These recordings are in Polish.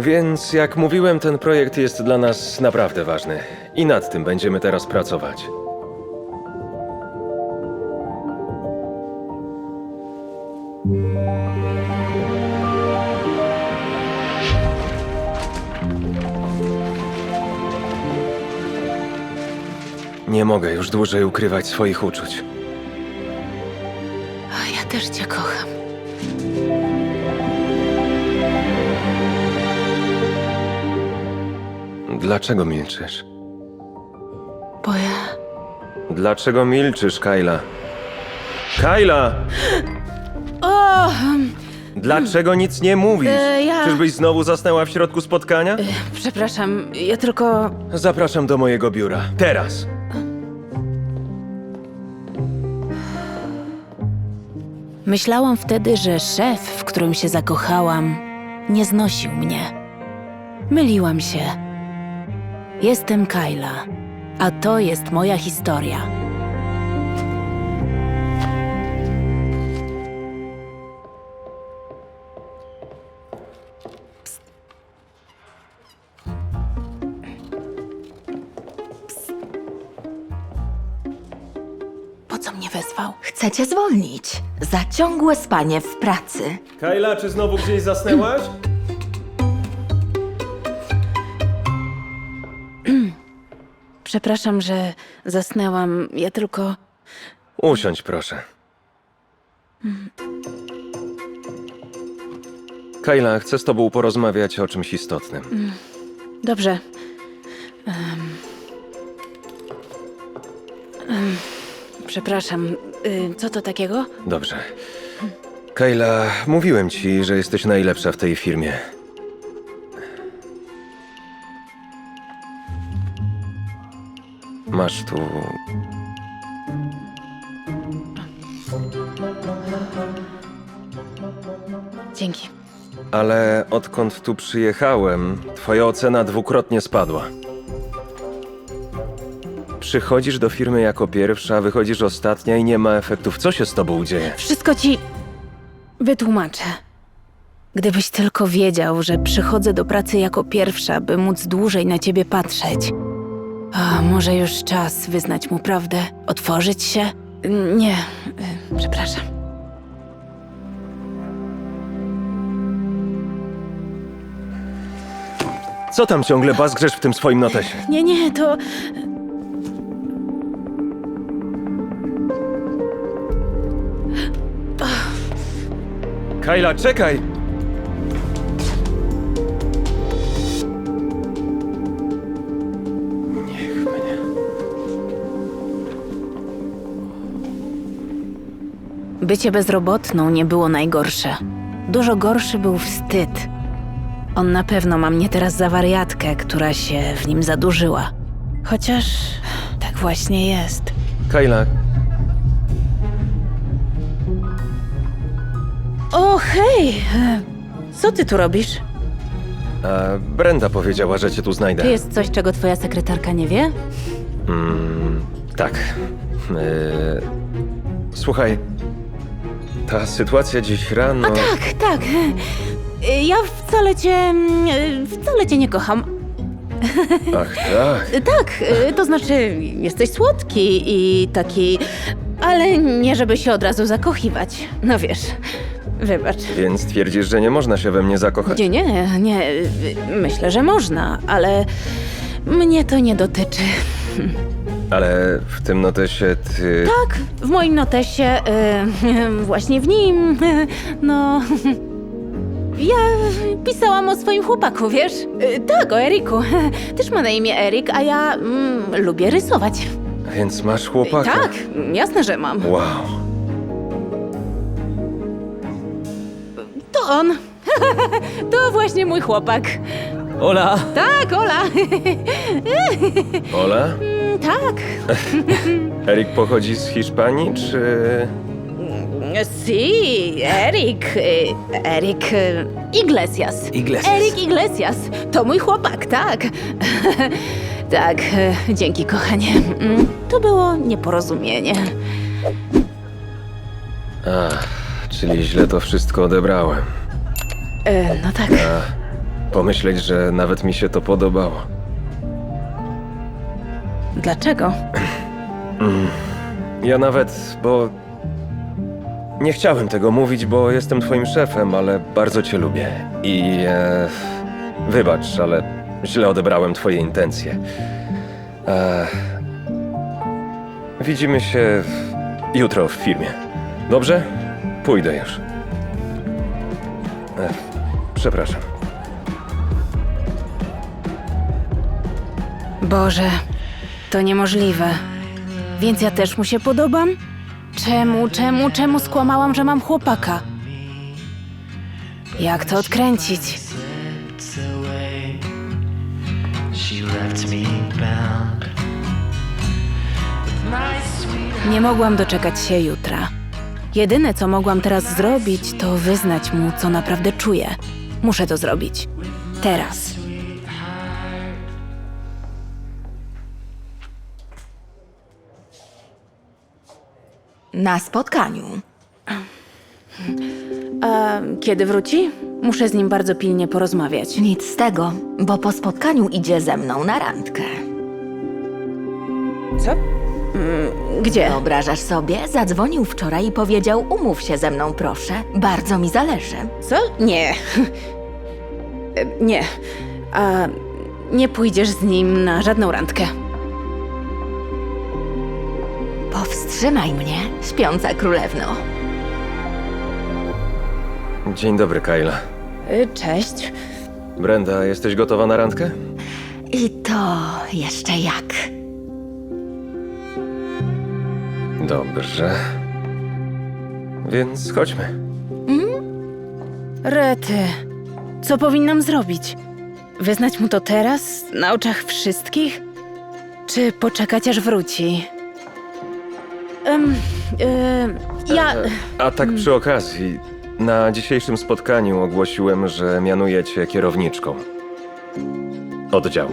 Więc jak mówiłem, ten projekt jest dla nas naprawdę ważny. I nad tym będziemy teraz pracować. Nie mogę już dłużej ukrywać swoich uczuć. A ja też cię kocham. Dlaczego milczysz? Bo ja... Dlaczego milczysz, Kyla? Kyla! O! Dlaczego nic nie mówisz? E, ja- Czyżbyś znowu zasnęła w środku spotkania? Przepraszam, ja tylko... Zapraszam do mojego biura. Teraz! Myślałam wtedy, że szef, w którym się zakochałam, nie znosił mnie. Myliłam się. Jestem Kyla, a to jest moja historia. Po co mnie wezwał? Chcecie zwolnić za ciągłe spanie w pracy. Kyla, czy znowu gdzieś zasnęłaś? Przepraszam, że zasnęłam. Ja tylko. Usiądź, proszę. Kyla, chcę z tobą porozmawiać o czymś istotnym. Dobrze. Em. Em, Przepraszam. Y, Co to takiego? Dobrze. Kyla, mówiłem ci, że jesteś najlepsza w tej firmie. Masz tu. Dzięki. Ale odkąd tu przyjechałem, twoja ocena dwukrotnie spadła. Przychodzisz do firmy jako pierwsza, wychodzisz ostatnia i nie ma efektów. Co się z tobą dzieje? Wszystko ci wytłumaczę. Gdybyś tylko wiedział, że przychodzę do pracy jako pierwsza, by móc dłużej na ciebie patrzeć. A może już czas wyznać mu prawdę? Otworzyć się? Nie, y, przepraszam. Co tam ciągle bazgrzesz w tym swoim notesie? Nie, nie, to. Kyla, czekaj! Bycie bezrobotną nie było najgorsze. Dużo gorszy był wstyd. On na pewno ma mnie teraz za wariatkę, która się w nim zadłużyła. Chociaż tak właśnie jest. Kyla, O, hej! E, Co ty tu robisz? a Brenda powiedziała, że cię tu znajdę. To jest coś, czego twoja sekretarka nie wie? Mm, tak. Yy, słuchaj, ta sytuacja dziś rano. Tak, tak. E, Ja wcale cię. mm, wcale cię nie kocham. Ach, tak. Tak, to znaczy, jesteś słodki i taki. Ale nie, żeby się od razu zakochiwać. No wiesz, wybacz. Więc twierdzisz, że nie można się we mnie zakochać? Nie, nie, nie. Myślę, że można, ale mnie to nie dotyczy. Ale w tym notesie ty. Tak, w moim notesie, y, właśnie w nim, y, no. Ja pisałam o swoim chłopaku, wiesz? Y, tak, o Eriku. Też ma na imię Erik, a ja mm, lubię rysować. Więc masz chłopaka. Tak, jasne, że mam. Wow. To on. to właśnie mój chłopak. Ola! Tak, Ola. Ola? Mm, tak. Erik pochodzi z Hiszpanii, czy. Si, Erik. y, Erik y, Iglesias. Iglesias. Erik Iglesias. To mój chłopak, tak. tak, y, dzięki, kochanie. Mm, To było nieporozumienie. Ach, czyli źle to wszystko odebrałem. Y, No tak. pomyśleć, że nawet mi się to podobało. Dlaczego? Ja nawet, bo. Nie chciałem tego mówić, bo jestem twoim szefem, ale bardzo cię lubię. I. E, wybacz, ale źle odebrałem twoje intencje. E, widzimy się jutro w firmie. Dobrze? Pójdę już. E, przepraszam. Boże, to niemożliwe. Więc ja też mu się podobam? Czemu, czemu, czemu skłamałam, że mam chłopaka? Jak to odkręcić? Nie mogłam doczekać się jutra. Jedyne, co mogłam teraz zrobić, to wyznać mu, co naprawdę czuję. Muszę to zrobić. Teraz. Na spotkaniu. A kiedy wróci? Muszę z nim bardzo pilnie porozmawiać. Nic z tego, bo po spotkaniu idzie ze mną na randkę. Co? Mm, Gdzie? Wyobrażasz sobie? Zadzwonił wczoraj i powiedział: Umów się ze mną, proszę. Bardzo mi zależy. Co? Nie. E, Nie. A nie pójdziesz z nim na żadną randkę. Powstrzymaj mnie, śpiąca królewno. Dzień dobry, Kyla. Y, Cześć. Brenda, jesteś gotowa na randkę? I to jeszcze jak. Dobrze. Więc chodźmy. Rety. Co powinnam zrobić? Wyznać mu to teraz, na oczach wszystkich? Czy poczekać, aż wróci? Em, y, ja... E, A tak przy okazji, na dzisiejszym spotkaniu ogłosiłem, że mianuję cię kierowniczką. Oddziału.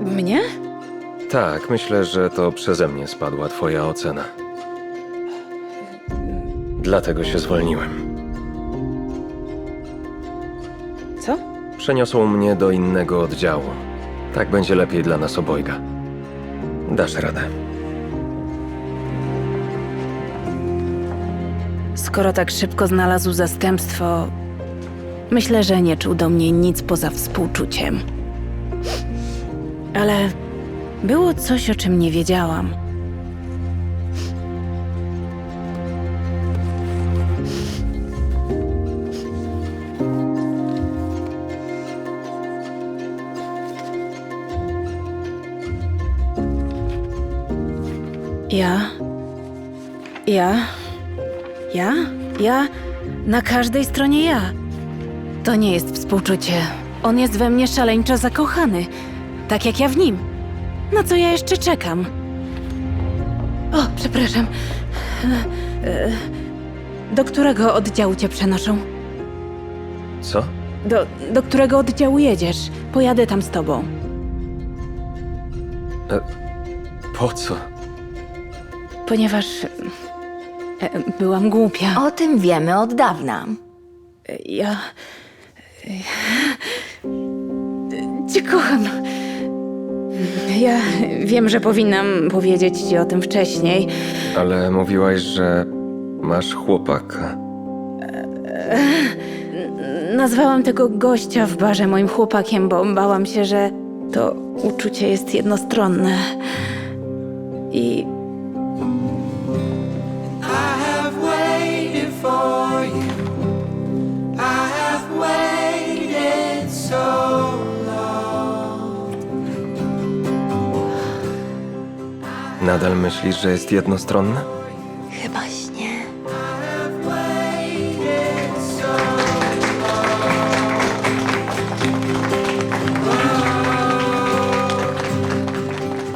Mnie? Tak, myślę, że to przeze mnie spadła twoja ocena. Dlatego się zwolniłem. Co? Przeniosą mnie do innego oddziału. Tak będzie lepiej dla nas obojga. Dasz radę. Skoro tak szybko znalazł zastępstwo, myślę, że nie czuł do mnie nic poza współczuciem. Ale było coś, o czym nie wiedziałam. Ja. Ja. Ja? Ja? Na każdej stronie ja. To nie jest współczucie. On jest we mnie szaleńczo zakochany. Tak jak ja w nim. Na co ja jeszcze czekam? O, przepraszam. E, e, Do którego oddziału cię przenoszą? Co? Do, do którego oddziału jedziesz? Pojadę tam z tobą. Po co? Ponieważ. E, Byłam głupia. O tym wiemy od dawna. Ja. Cię kocham. Ja wiem, że powinnam powiedzieć ci o tym wcześniej. Ale mówiłaś, że masz chłopaka. Nazwałam tego gościa w barze moim chłopakiem, bo bałam się, że to uczucie jest jednostronne. I Nadal myślisz, że jest jednostronna? Chyba śnie.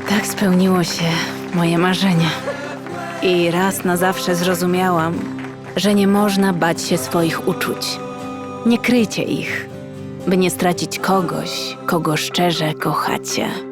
Tak spełniło się moje marzenie. I raz na zawsze zrozumiałam, że nie można bać się swoich uczuć. Nie kryjcie ich, by nie stracić kogoś, kogo szczerze kochacie.